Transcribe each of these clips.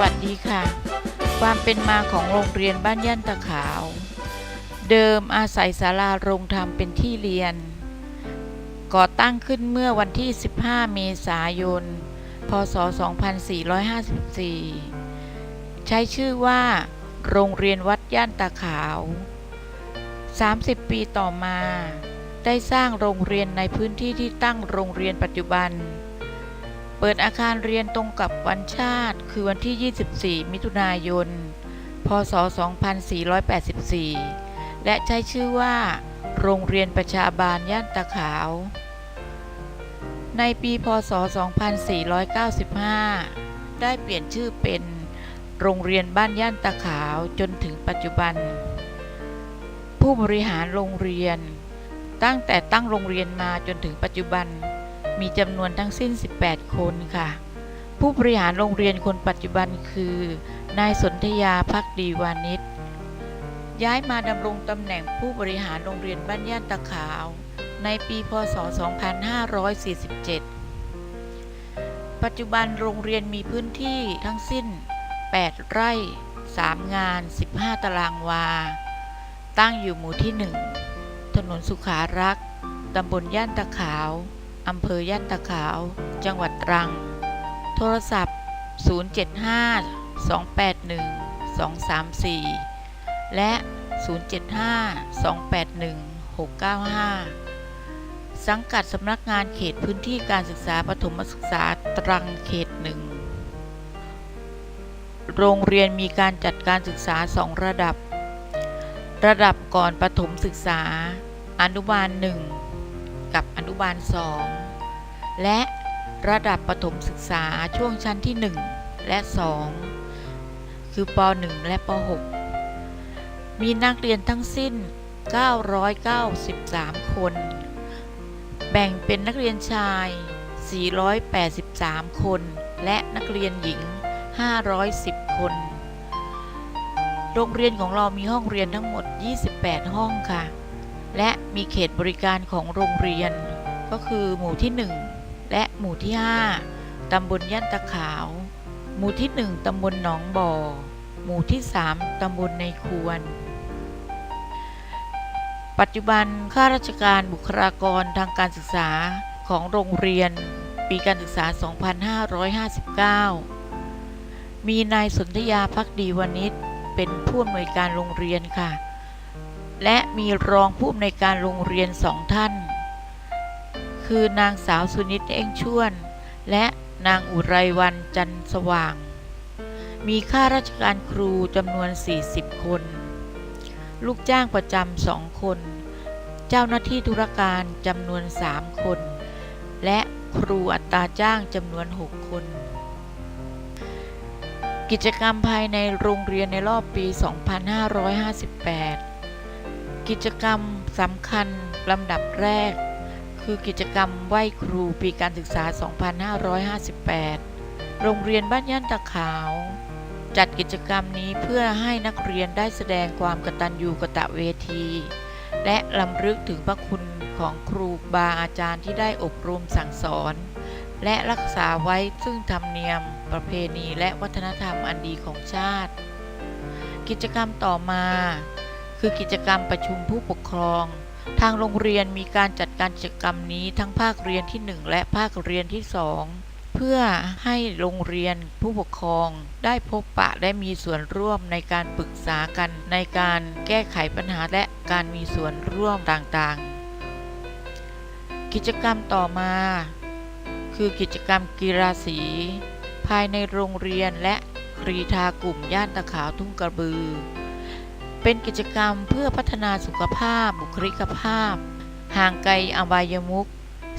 วัสดีค่ะ ความเป็นมาของโรงเรียนบ้านย่านตะขาว เดิมอาศัยศาลาโรงธรรมเป็นที่เรียน ก่อตั้งขึ้นเมื่อวันที่ 15 เมษายน พศ 2454 ใช้ชื่อว่า โรงเรียนวัดย่านตาขาว 30 ปีต่อมา ได้สร้างโรงเรียนในพื้นที่ที่ตั้งโรงเรียนปัจจุบัน เปิดอาคารเรียนตรงกับวันชาติ คือวันที่ 24 มิถุนายน พศ 2484 และใช้ชื่อว่า โรงเรียนประชาบาลย่านตาขาว ในปีพศ 2495 ได้เปลี่ยนชื่อเป็น โรงเรียนบ้านย่านตาขาวจนถึงปัจจุบัน ผู้บริหารโรงเรียน ตั้งแต่ตั้งโรงเรียนมาจนถึงปัจจุบัน มีจำนวนทั้งสิ้น 18 คนค่ะ ผู้บริหารโรงเรียนคนปัจจุบันคือ นายสนธยาพักดีวานิชย้ายมาดำรงตำแหน่งผู้บริหารโรงเรียนบ้านย่านตะขาว ในปีพศ 2547 ปัจจุบันโรงเรียนมีพื้นที่ทั้งสิ้น 8 ไร่ 3 งาน 15 ตารางวา ตั้งอยู่หมู่ที่ 1 ถนนสุขารักษ์ตำบลย่านตะขาว อำเภอย่านตะขาว จังหวัดตรัง โทรศัพท์ 075 281 234 และ 075 281 695 สังกัดสำนักงานเขตพื้นที่การศึกษาปฐมศึกษาตรังเขตหนึ่ง โรงเรียนมีการจัดการศึกษาสองระดับ ระดับก่อนประถมศึกษา อนุบาลหนึ่ง บอนุบาล2และระดับประถมศึกษาช่วงชั้นที่ 1 และ 2 คือป .1 และป .6 มีนักเรียนทั้งสิ้น 993 คน แบ่งเป็นนักเรียนชาย 483 คน และนักเรียนหญิง 510 คน โรงเรียนของเรามีห้องเรียนทั้งหมด 28 ห้องค่ะ และมีเขตบริการของโรงเรียน ก็คือหมู่ที่ 1 และหมู่ที่ 5 ตำบลย่านตะขาว หมู่ที่ 1 ตำบลหนองบ่อ หมู่ที่ 3 ตำบลในควร ปัจจุบันข้าราชการบุคลากรทางการศึกษาของโรงเรียนปีการศึกษา 2559 มีนายสนธยาพักดีวณิชเป็นผู้อำนวยการโรงเรียนค่ะ และมีรองผู้อำนวยการโรงเรียนสองท่าน คือนางสาวสุนิตเอ้งชวน และนางอุไรวันจันสว่าง มีข้าราชการครูจำนวน 40 คน ลูกจ้างประจำสองคน เจ้าหน้าที่ธุรการจำนวน 3 คน และครูอัตราจ้างจำนวน 6 คน กิจกรรมภายในโรงเรียนในรอบปี 2558 กิจกรรมสำคัญลำดับแรก คือกิจกรรมไหว้ครูปีการศึกษา 2558 โรงเรียนบ้านย่านตะขาว จัดกิจกรรมนี้เพื่อให้นักเรียนได้แสดงความกตัญญูกตเวที และลำลึกถึงพระคุณของครูบาอาจารย์ที่ได้อบรมสั่งสอน และรักษาไว้ซึ่งธรรมเนียม ประเพณีและวัฒนธรรมอันดีของชาติ กิจกรรมต่อมา คือกิจกรรมประชุมผู้ปกครอง ทางโรงเรียนมีการจัดการกิจกรรมนี้ทั้งภาคเรียนที่ 1 และภาคเรียนที่ 2 เพื่อให้โรงเรียนผู้ปกครอง ได้พบปะและมีส่วนร่วมในการปรึกษากันในการแก้ไขปัญหาและการมีส่วนร่วมต่างๆ กิจกรรมต่อมา คือกิจกรรมกีฬาสี ภายในโรงเรียนและกรีธากลุ่มย่านตะขาวทุ่งกระบือ เป็นกิจกรรมเพื่อพัฒนาสุขภาพ บุคลิกภาพ ห่างไกลอบายมุข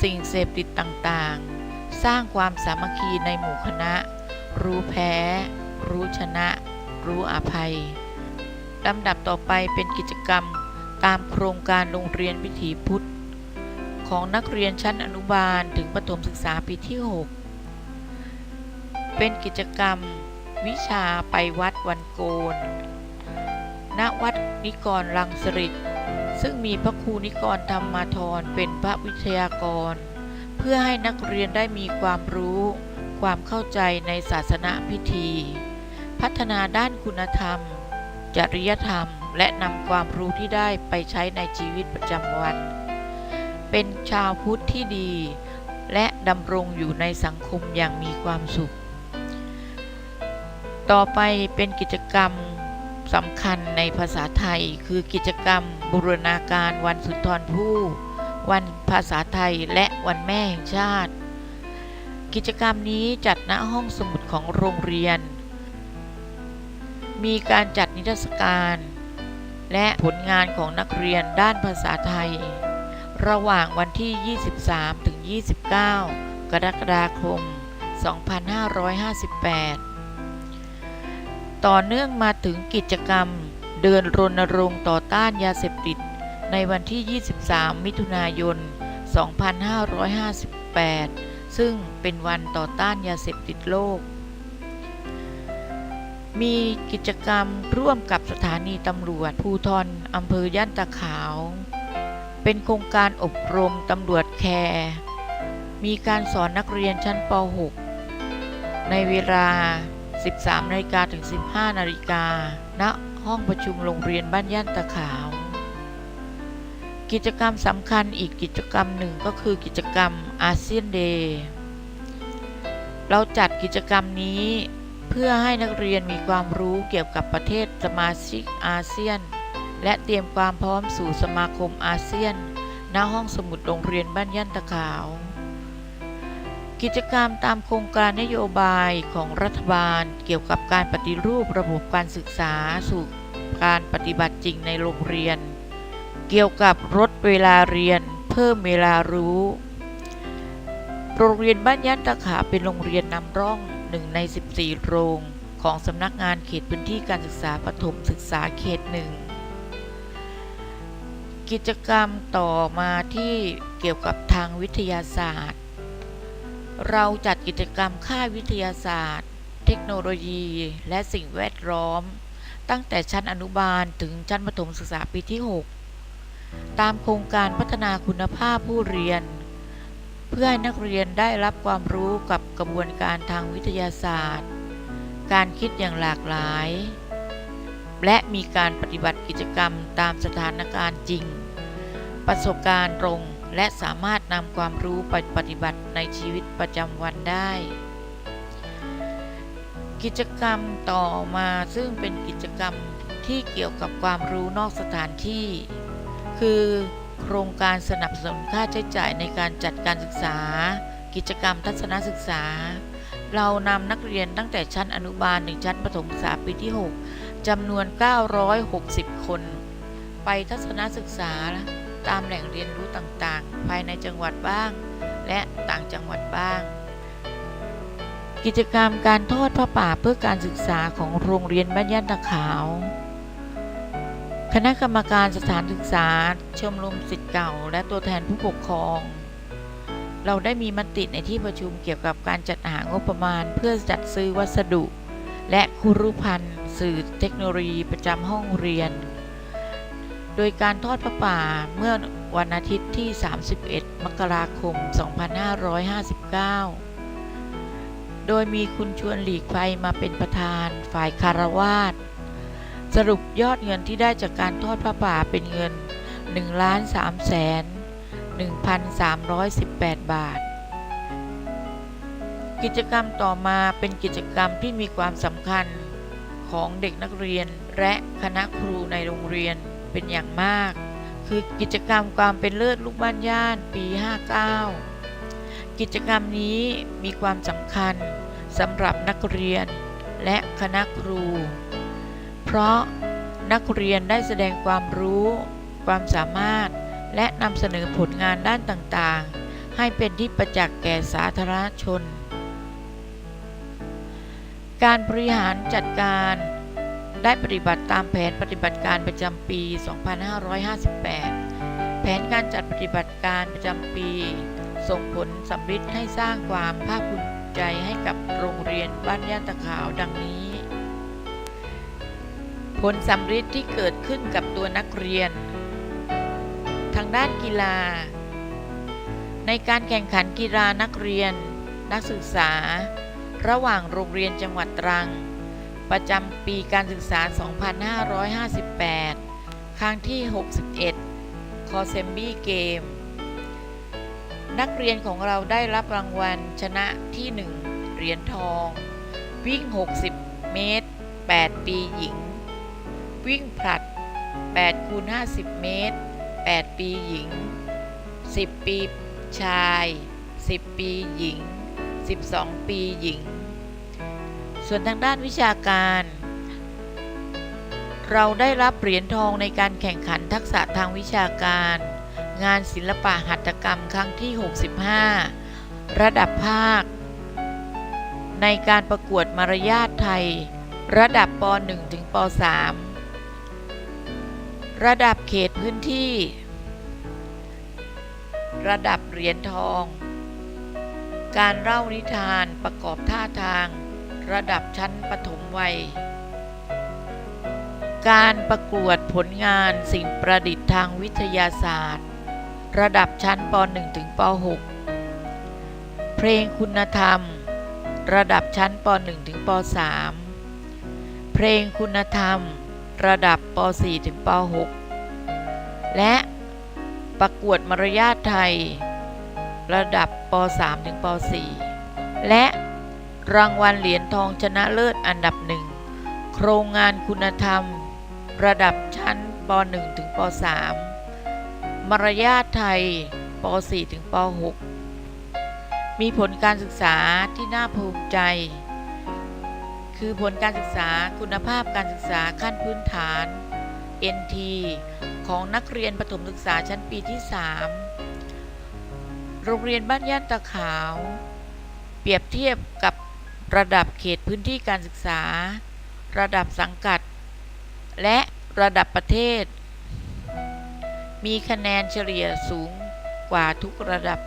สิ่งเสพติดต่างๆ สร้างความสามัคคีในหมู่คณะ รู้แพ้ รู้ชนะ รู้อภัยลำดับต่อไปเป็นกิจกรรมตามโครงการโรงเรียนวิถีพุทธ ของนักเรียนชั้นอนุบาลถึงประถมศึกษาปีที่ 6 เป็นกิจกรรมวิชาไปวัดวันโกน ณวัดนิกรรังสฤษซึ่งมีพระครูนิกรธรรมาธรเป็นพระวิทยากร เพื่อให้นักเรียนได้มีความรู้ ความเข้าใจในศาสนาพิธี พัฒนาด้านคุณธรรม จริยธรรม และนำความรู้ที่ได้ไปใช้ในชีวิตประจำวัน เป็นชาวพุทธที่ดี และดำรงอยู่ในสังคมอย่างมีความสุข ต่อไปเป็นกิจกรรม สำคัญในภาษาไทยคือกิจกรรมบูรณาการวันสุนทรภู่วันภาษาไทยและวันแม่แห่งชาติ กิจกรรมนี้จัดณห้องสมุดของโรงเรียน มีการจัดนิทรรศการ และผลงานของนักเรียนด้านภาษาไทย ระหว่างวันที่ 23 ถึง 29 กรกฎาคม 2558 ต่อเนื่องมาถึงกิจกรรม เดินรณรงค์ต่อต้านยาเสพติด ในวันที่ 23 มิถุนายน 2558 ซึ่งเป็นวันต่อต้านยาเสพติดโลก มีกิจกรรมร่วมกับสถานีตำรวจภูทรอำเภอย่านตาขาว เป็นโครงการอบรมตำรวจแคร์มีการสอนนักเรียนชั้นป .6 ในเวลา 13นาฬิกาถึง 15นาฬิกาณห้องประชุมโรงเรียนบ้านย่านตาขาว กิจกรรมสำคัญอีกกิจกรรมหนึ่งก็คือกิจกรรมอาเซียนเดย์เราจัดกิจกรรมนี้เพื่อให้นักเรียนมีความรู้เกี่ยวกับประเทศสมาชิกอาเซียน และเตรียมความพร้อมสู่สมาคมอาเซียน ณห้องสมุดโรงเรียนบ้านย่านตะขาว กิจกรรมตามโครงการนโยบายของรัฐบาล เกี่ยวกับการปฏิรูประบบการศึกษาสู่การปฏิบัติจริงในโรงเรียน เกี่ยวกับลดเวลาเรียน เพิ่มเวลารู้ โรงเรียนบ้านย่านตะขาเป็นโรงเรียนนำร่องหนึ่งใน 14 โรงของสำนักงานเขตพื้นที่การศึกษาปฐมศึกษาเขตหนึ่งกิจกรรมต่อมาที่เกี่ยวกับทางวิทยาศาสตร์ เราจัดกิจกรรมค่ายวิทยาศาสตร์ เทคโนโลยี และสิ่งแวดล้อม ตั้งแต่ชั้นอนุบาลถึงชั้นประถมศึกษาปีที่ 6 ตามโครงการพัฒนาคุณภาพผู้เรียน เพื่อให้นักเรียนได้รับความรู้กับกระบวนการทางวิทยาศาสตร์ การคิดอย่างหลากหลาย และมีการปฏิบัติกิจกรรมตามสถานการณ์จริง ประสบการณ์ตรง และสามารถนำความรู้ไปปฏิบัติในชีวิตประจำวันได้ กิจกรรมต่อมาซึ่งเป็นกิจกรรมที่เกี่ยวกับความรู้นอกสถานที่ คือโครงการสนับสนุนค่าใช้จ่ายในการจัดการศึกษา กิจกรรมทัศนศึกษา เรานำนักเรียนตั้งแต่ชั้นอนุบาลถึงชั้นประถมศึกษาปีที่ 6จำนวน 960 คน ไปทัศนศึกษา ตามแหล่งเรียนรู้ต่างๆ ภายในจังหวัดบ้าง และต่างจังหวัดบ้าง กิจกรรมการทอดผ้าป่าเพื่อการศึกษาของโรงเรียนบ้านย่านตะขาว คณะกรรมการสถานศึกษา ชมรมสิทธิ์เก่า และตัวแทนผู้ปกครอง เราได้มีมติในที่ประชุมเกี่ยวกับการจัดหางบประมาณ เพื่อจัดซื้อวัสดุ และคุรุพันธ์สื่อเทคโนโลยีประจำห้องเรียน โดยการทอดพระป่าเมื่อวันอาทิตย์ที่ 31 มกราคม 2559 โดยมีคุณชวนหลีกภัยมาเป็นประธานฝ่ายคารวาสสรุปยอดเงินที่ได้จากการทอดพระป่าเป็นเงิน 1 ล้าน3แสน1,318 บาท กิจกรรมต่อมาเป็นกิจกรรมที่มีความสำคัญของเด็กนักเรียนและคณะครูในโรงเรียน เป็นอย่างมาก คือกิจกรรมความเป็นเลิศลูกบ้านย่านปี 59 กิจกรรมนี้มีความสำคัญสำหรับนักเรียนและคณะครู เพราะนักเรียนได้แสดงความรู้ ความสามารถ และนำเสนอผลงานด้านต่างๆ ให้เป็นที่ประจักษ์แก่สาธารณชน การบริหารจัดการ ได้ปฏิบัติตามแผนปฏิบัติการประจำปี 2558 แผนการจัดปฏิบัติการประจำปี ส่งผลสำฤทธิ์ให้สร้างความภาคภูมิใจให้กับโรงเรียนบ้านย่านตะขาวดังนี้ ผลสำฤทธิ์ที่เกิดขึ้นกับตัวนักเรียน ทางด้านกีฬา ในการแข่งขันกีฬานักเรียน นักศึกษา ระหว่างโรงเรียนจังหวัดตรัง ประจำปีการศึกษา 2558 ครั้งที่ 61 คอเซมบี้เกม นักเรียนของเราได้รับรางวัลชนะที่ 1 เหรียญทอง วิ่ง 60 เมตร 8 ปีหญิง วิ่งผลัด 8 คูณ 50 เมตร 8 ปีหญิง 10 ปีชาย 10 ปีหญิง 12 ปีหญิง ส่วนทางด้านวิชาการ เราได้รับเหรียญทองในการแข่งขันทักษะทางวิชาการ งานศิลปะหัตถกรรมครั้งที่ 65 ระดับภาค ในการประกวดมารยาทไทย ระดับป .1 ถึงป .3 ระดับเขตพื้นที่ ระดับเหรียญทอง การเล่านิทานประกอบท่าทาง ระดับชั้นปฐมวัย การประกวดผลงานสิ่งประดิษฐ์ทางวิทยาศาสตร์ ระดับชั้นป .1 ถึงป .6 เพลงคุณธรรม ระดับชั้นป .1 ถึงป .3 เพลงคุณธรรม ระดับป .4 ถึงป .6 และประกวดมารยาทไทย ระดับป .3 ถึงป .4 และ รางวัลเหรียญทองชนะเลิศอันดับหนึ่ง โครงงานคุณธรรม ระดับชั้นป .1 ถึงป .3 มารยาทไทยป .4 ถึงป .6 มีผลการศึกษาที่น่าภูมิใจ คือผลการศึกษาคุณภาพการศึกษาขั้นพื้นฐาน NT ของนักเรียนประถมศึกษาชั้นปีที่ 3 โรงเรียนบ้านย่านตะขาว เปรียบเทียบกับ ระดับเขตพื้นที่การศึกษา ระดับสังกัด และระดับประเทศ มีคะแนนเฉลี่ยสูงกว่าทุกระดับ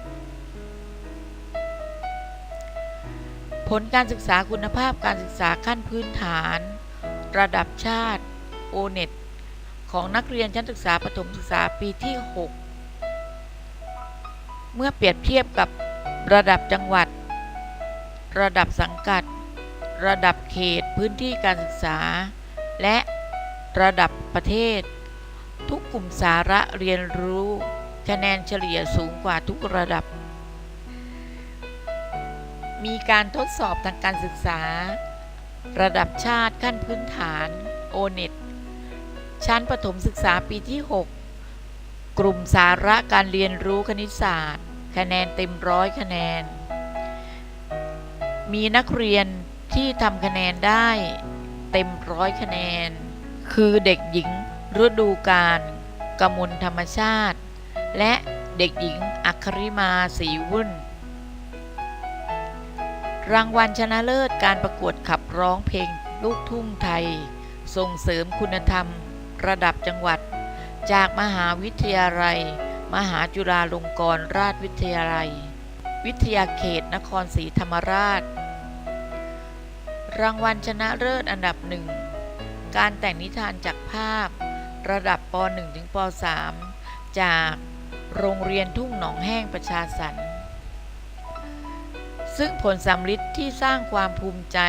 ผลการศึกษาคุณภาพการศึกษาขั้นพื้นฐาน ระดับชาติโอเน็ตของนักเรียนชั้นศึกษาประถมศึกษาปีที่ 6 เมื่อเปรียบเทียบกับระดับจังหวัด ระดับสังกัด ระดับเขตพื้นที่การศึกษา และระดับประเทศ ทุกกลุ่มสาระเรียนรู้ คะแนนเฉลี่ยสูงกว่าทุกระดับ มีการทดสอบทางการศึกษา ระดับชาติขั้นพื้นฐานโอเน็ตชั้นประถมศึกษาปีที่ 6 กลุ่มสาระการเรียนรู้คณิตศาสตร์ คะแนนเต็มร้อยคะแนน มีนักเรียนที่ทำคะแนนได้เต็มร้อยคะแนน คือเด็กหญิงฤดูการกมลธรรมชาติ และเด็กหญิงอัคริมาสีวุ่น รางวัลชนะเลิศการประกวดขับร้องเพลงลูกทุ่งไทย ส่งเสริมคุณธรรมระดับจังหวัด จากมหาวิทยาลัย มหาจุฬาลงกรณราชวิทยาลัย วิทยาเขตนครศรีธรรมราช รางวัลชนะเลิศอันดับหนึ่งการแต่งนิทานจากภาพ ระดับป .1 ถึงป .3 จากโรงเรียนทุ่งหนองแห้งประชาสรรค์ซึ่งผลสำลิดที่สร้างความภูมิใจ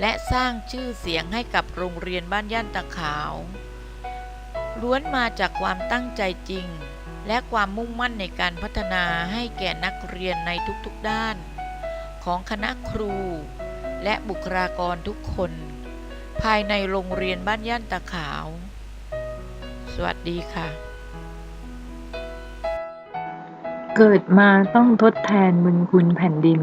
และสร้างชื่อเสียงให้กับโรงเรียนบ้านย่านตะขาว ล้วนมาจากความตั้งใจจริง และความมุ่งมั่นในการพัฒนาให้แก่นักเรียนในทุกๆด้าน ของคณะครู และบุคลากรทุกคน ภายในโรงเรียนบ้านย่านตะขาว สวัสดีค่ะ เกิดมาต้องทดแทนบุญคุณแผ่นดิน